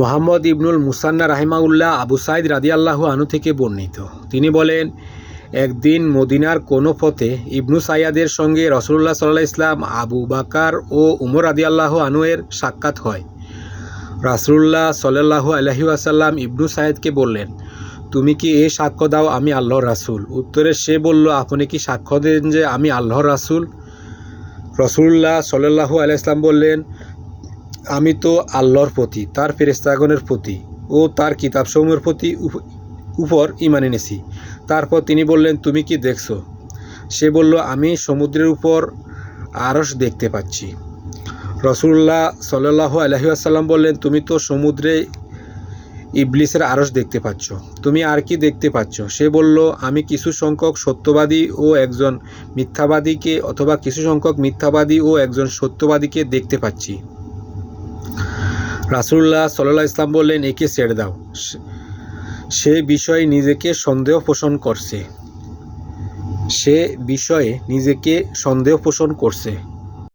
মোহাম্মদ ইবনুল মুসান্না রাহিমাউল্লাহ আবু সাইদ রাদিয়াল্লাহু আনু থেকে বর্ণিত। তিনি বলেন, একদিন মদিনার কোনো পথে ইবনু সাইয়াদের সঙ্গে রসুল্লাহ সাল্লাহ ইসলাম আবু বাকার ও উমর রাদিয়াল্লাহু আনুয়ের সাক্ষাৎ হয়। রাসুল্লাহ সাল্লাহু আলহি আসাল্লাম ইবনু সাইদকে বললেন, তুমি কি এই সাক্ষ্য দাও আমি আল্লাহর রাসূল? উত্তরে সে বলল, আপনি কি সাক্ষ্য দেন যে আমি আল্লাহর রাসূল? রসুল্লাহ সাল্লাহু আলাইসলাম বললেন আমি তো আল্লাহর প্রতি, তার ফেরেস্তাগণের প্রতি ও তার কিতাবসমূহের প্রতি উপর ইমান এনেছি। তারপর তিনি বললেন, তুমি কি দেখছ? সে বলল, আমি সমুদ্রের উপর আরস দেখতে পাচ্ছি। রসুল্লাহ সাল্লাহ আলহিউসাল্লাম বললেন, তুমি তো সমুদ্রে ইবলিসের আরস দেখতে পাচ্ছ। তুমি আর কি দেখতে পাচ্ছ? সে বলল, আমি কিছু সংখ্যক সত্যবাদী ও একজন মিথ্যাবাদীকে অথবা কিছু সংখ্যক মিথ্যাবাদী ও একজন সত্যবাদীকে দেখতে পাচ্ছি। রাসুল্লাহ সাল্লাহ ইসলাম বললেন, একে ছেড়ে দাও। সে- সে বিষয়ে নিজেকে সন্দেহ পোষণ করছে। সে বিষয়ে নিজেকে সন্দেহ পোষণ করছে।